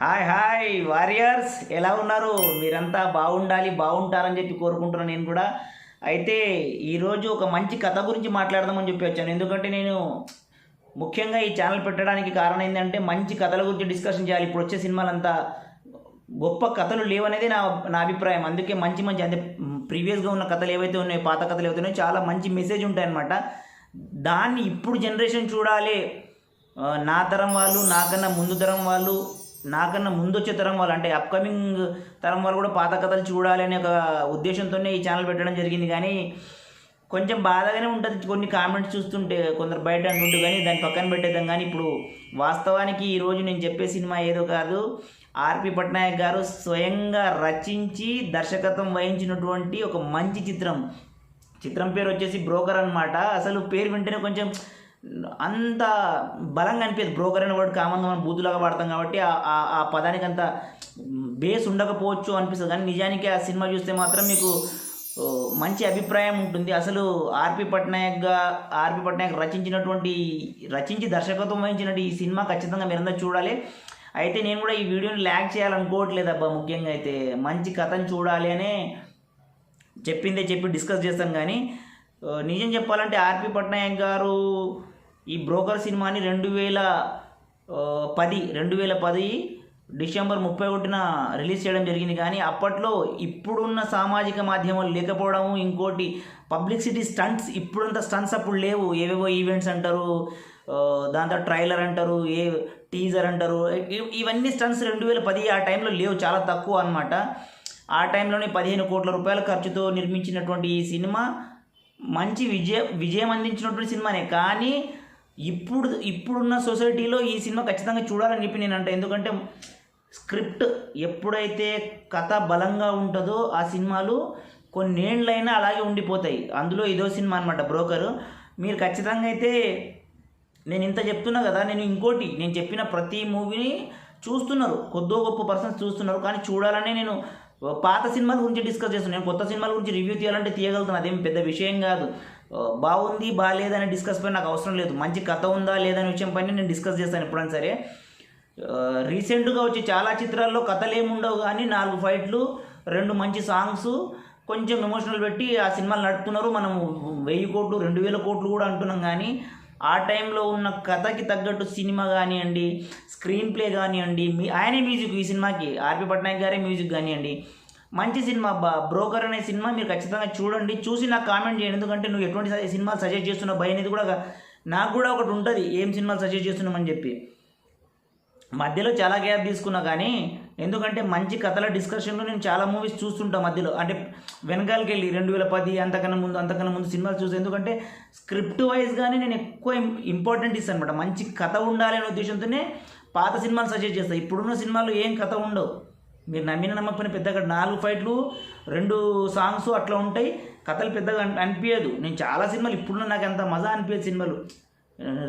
Hi hi warriors ఎలా ఉన్నారు? మీరంతా బాగుండాలి బాగుంటారని చెప్పి కోరుకుంటున్నాను నేను కూడా. అయితే ఈరోజు ఒక మంచి కథ గురించి మాట్లాడదామని చెప్పి వచ్చాను. ఎందుకంటే నేను ముఖ్యంగా ఈ ఛానల్ పెట్టడానికి కారణం ఏంటంటే మంచి కథల గురించి డిస్కషన్ చేయాలి. ఇప్పుడు వచ్చే సినిమాలంతా గొప్ప కథలు లేవనేది నా నా అభిప్రాయం. అందుకే మంచి మంచి అంటే ప్రీవియస్గా ఉన్న కథలు ఏవైతే ఉన్నాయో పాత కథలు ఏవైతే ఉన్నాయో చాలా మంచి మెసేజ్ ఉంటాయన్నమాట. దాన్ని ఇప్పుడు జనరేషన్ చూడాలి. నా తరం వాళ్ళు నాకన్నా ముందు తరం వాళ్ళు నాకన్నా ముందు వచ్చే తరం వాళ్ళు అంటే అప్కమింగ్ తరం వాళ్ళు కూడా పాత కథలు చూడాలి అనే ఒక ఉద్దేశంతోనే ఈ ఛానల్ పెట్టడం జరిగింది. కానీ కొంచెం బాధగానే ఉంటుంది కొన్ని కామెంట్స్ చూస్తుంటే కొందరు బయట అంటుంటూ కానీ దాన్ని పక్కన పెట్టేద్దాం. కానీ ఇప్పుడు వాస్తవానికి ఈరోజు నేను చెప్పే సినిమా ఏదో కాదు. ఆర్పి పట్నాయక్ గారు స్వయంగా రచించి దర్శకత్వం వహించినటువంటి ఒక మంచి చిత్రం. చిత్రం పేరు వచ్చేసి బ్రోకర్ అన్నమాట. అసలు పేరు వింటేనే కొంచెం అంత బలంగా అనిపించదు. బ్రోకర్ అనే వర్డ్ కామన్గా మనం బూతులాగా వాడతాం కాబట్టి ఆ- ఆ- పదానికి అంత బేస్ ఉండకపోవచ్చు అనిపిస్తుంది. కానీ నిజానికి ఆ సినిమా చూస్తే మాత్రం మీకు మంచి అభిప్రాయం ఉంటుంది. అసలు ఆర్పి పట్నాయక్గా ఆర్పి పట్నాయక్ రచించినటువంటి రచించి దర్శకత్వం వహించినటువంటి ఈ సినిమా ఖచ్చితంగా మీరందరూ చూడాలి. అయితే నేను కూడా ఈ వీడియోని ల్యాక్ చేయాలనుకోవట్లేదు అబ్బా ముఖ్యంగా అయితే. మంచి కథను చూడాలి అనే చెప్పిందే చెప్పి డిస్కస్ చేస్తాం కానీ నిజం చెప్పాలంటే ఆర్పి పట్నాయక్ గారు ఈ బ్రోకర్ సినిమాని రెండు వేల పది రెండు వేల పది డిసెంబర్ ముప్పై ఒకటిన రిలీజ్ చేయడం జరిగింది. కానీ అప్పట్లో ఇప్పుడున్న సామాజిక మాధ్యమాలు లేకపోవడము ఇంకోటి పబ్లిసిటీ స్టంట్స్ ఇప్పుడంత స్టంట్స్ అప్పుడు లేవు. ఏవేవో ఈవెంట్స్ అంటారు దాంతో ట్రైలర్ అంటారు ఏ టీజర్ అంటారు ఇవన్నీ స్టంట్స్ రెండు వేల పది ఆ టైంలో లేవు చాలా తక్కువ అనమాట ఆ టైంలోనే పదిహేను కోట్ల రూపాయల ఖర్చుతో నిర్మించినటువంటి ఈ సినిమా మంచి విజయ విజయం అందించినటువంటి సినిమానే. కానీ ఇప్పుడు ఇప్పుడున్న సొసైటీలో ఈ సినిమా ఖచ్చితంగా చూడాలని చెప్పి నేను అంటే. ఎందుకంటే స్క్రిప్ట్ ఎప్పుడైతే కథ బలంగా ఉంటుందో ఆ సినిమాలు కొన్నేళ్ళైనా అలాగే ఉండిపోతాయి. అందులో ఇదో సినిమా అనమాట బ్రోకరు. మీరు ఖచ్చితంగా అయితే నేను ఇంత చెప్తున్నా కదా నేను ఇంకోటి నేను చెప్పిన ప్రతి మూవీని చూస్తున్నారు. కొద్దో గొప్ప పర్సన్స్ చూస్తున్నారు. కానీ చూడాలని నేను పాత సినిమాల గురించి డిస్కస్ చేస్తున్నాను నేను కొత్త సినిమాల గురించి రివ్యూ తీయాలంటే తీయగలుగుతాను అదేం పెద్ద విషయం కాదు. బాగుంది బాగాలేదని డిస్కస్ పైన నాకు అవసరం లేదు. మంచి కథ ఉందా లేదనే విషయం పైన నేను డిస్కస్ చేస్తాను ఎప్పుడైనా సరే. రీసెంట్గా వచ్చే చాలా చిత్రాల్లో కథలు ఏముండవు కానీ నాలుగు ఫైట్లు రెండు మంచి సాంగ్స్ కొంచెం ఎమోషనల్ పెట్టి ఆ సినిమాలు నడుపుతున్నారు. మనం వెయ్యి కోట్లు రెండు వేల కోట్లు కూడా అంటున్నాం కానీ ఆ టైంలో ఉన్న కథకి తగ్గట్టు సినిమా కానివ్వండి స్క్రీన్ ప్లే కానివ్వండి మీ ఆయనే మ్యూజిక్ ఈ సినిమాకి ఆర్పి పట్నాయక్ గారే మ్యూజిక్ కానివ్వండి. మంచి సినిమా బా బ్రోకర్ అనే సినిమా మీరు ఖచ్చితంగా చూడండి చూసి నాకు కామెంట్ చేయండి. ఎందుకంటే నువ్వు ఎటువంటి స- సినిమాలు సజెస్ట్ చేస్తున్నావు భయ అనేది కూడా నాకు కూడా ఒకటి ఉంటుంది ఏం సినిమాలు సజెస్ట్ చేస్తున్నామని చెప్పి. మధ్యలో చాలా గ్యాప్ తీసుకున్నా కానీ ఎందుకంటే మంచి కథల డిస్కషన్లో నేను చాలా మూవీస్ చూస్తుంటా మధ్యలో. అంటే వెనకాలకి వెళ్ళి రెండు వేల పది అంతకన్నా ముందు అంతకన్నా ముందు సినిమాలు చూసాను ఎందుకంటే స్క్రిప్ట్ వైజ్గానే నేను ఎక్కువ ఇంపార్టెంట్ ఇస్తాను అనమాట మంచి కథ ఉండాలి అనే ఉద్దేశంతోనే పాత సినిమాలు సజెస్ట్ చేస్తాను ఇప్పుడున్న సినిమాలు ఏం కథ ఉండవు. మీరు నమ్మిన నమ్మకపోయిన పెద్దగా నాలుగు ఫైట్లు రెండు సాంగ్స్ అట్లా ఉంటాయి. కథలు పెద్దగా అనిపించదు నేను చాలా సినిమాలు ఇప్పుడున్న నాకు అంత మజా అనిపించే సినిమాలు.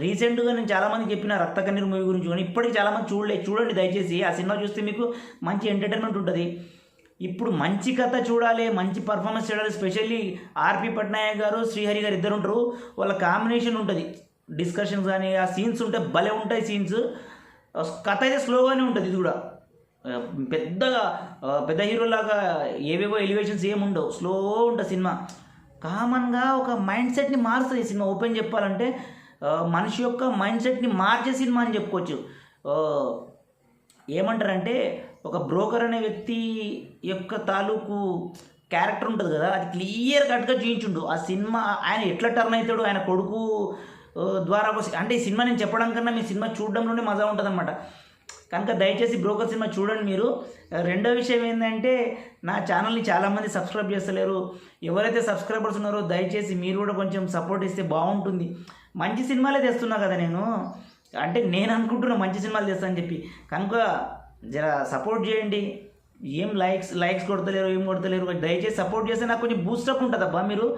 రీసెంట్గా నేను చాలామంది చెప్పిన రక్త కన్నీరు మూవీ గురించి కానీ ఇప్పటికి చాలామంది చూడలేదు చూడండి దయచేసి. ఆ సినిమా చూస్తే మీకు మంచి ఎంటర్టైన్మెంట్ ఉంటుంది. ఇప్పుడు మంచి కథ చూడాలి మంచి పర్ఫార్మెన్స్ చూడాలి. స్పెషల్లీ ఆర్పి పట్నాయక్ గారు శ్రీహరి గారు ఇద్దరు ఉంటారు. వాళ్ళ కాంబినేషన్ ఉంటుంది. డిస్కషన్స్ కానీ ఆ సీన్స్ ఉంటే భలే ఉంటాయి సీన్స్ కథ అయితే స్లోగానే ఉంటుంది ఇది కూడా. పెద్దగా పెద్ద హీరోలాగా ఏవేవో ఎలివేషన్స్ ఏమి ఉండవు. స్లో ఉంటుంది సినిమా. కామన్గా ఒక మైండ్ సెట్ని మారుస్తుంది ఈ సినిమా. ఓపెన్ చెప్పాలంటే మనిషి యొక్క మైండ్ సెట్ని మార్చే సినిమా అని చెప్పుకోవచ్చు. ఏమంటారంటే ఒక బ్రోకర్ అనే వ్యక్తి యొక్క తాలూకు క్యారెక్టర్ ఉంటుంది కదా అది క్లియర్ కట్గా చూపించుండు. ఆ సినిమా ఆయన ఎట్లా టర్న్ అవుతాడు ఆయన కొడుకు ద్వారా అంటే ఈ సినిమా నేను చెప్పడం కన్నా మీ సినిమా చూడడంలోనే మజా ఉంటుంది కనుక దయచేసి బ్రోకర్ సినిమా చూడండి మీరు. రెండో విషయం ఏంటంటే నా ఛానల్ని చాలామంది సబ్స్క్రైబ్ చేస్తలేరు. ఎవరైతే సబ్స్క్రైబర్స్ ఉన్నారో దయచేసి మీరు కూడా కొంచెం సపోర్ట్ ఇస్తే బాగుంటుంది. మంచి సినిమాలే తెస్తున్నా కదా నేను. అంటే నేను అనుకుంటున్నా మంచి సినిమాలు తెస్తానని చెప్పి. కనుక జర సపోర్ట్ చేయండి. ఏం లైక్స్ లైక్స్ కొడతలేరు ఏం కొడతలేరు దయచేసి సపోర్ట్ చేస్తే నాకు కొంచెం బూస్టప్ ఉంటుంది అబ్బా మీరు.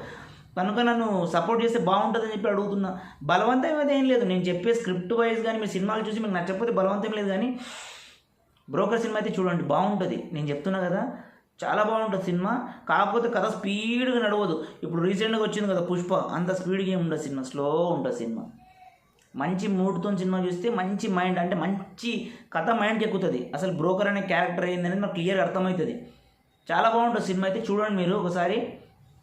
కనుక నన్ను సపోర్ట్ చేస్తే బాగుంటుందని చెప్పి అడుగుతున్నా. బలవంతం అయితే ఏం లేదు. నేను చెప్పే స్క్రిప్ట్ వైజ్ కానీ మీ సినిమాలు చూసి మీకు నచ్చకపోతే బలవంతం లేదు కానీ బ్రోకర్ సినిమా అయితే చూడండి. బాగుంటుంది. నేను చెప్తున్నా కదా. చాలా బాగుంటుంది సినిమా. కాకపోతే కథ స్పీడ్గా నడవదు. ఇప్పుడు రీసెంట్గా వచ్చింది కదా పుష్ప అంత స్పీడ్గా ఏమి ఉండదు సినిమా స్లో ఉంటుంది సినిమా. మంచి మూడ్తో సినిమా చూస్తే మంచి మైండ్ అంటే మంచి కథ మైండ్కి ఎక్కుతుంది. అసలు బ్రోకర్ అనే క్యారెక్టర్ ఏందనేది మనకు క్లియర్గా అర్థమవుతుంది. చాలా బాగుంటుంది సినిమా అయితే చూడండి మీరు ఒకసారి.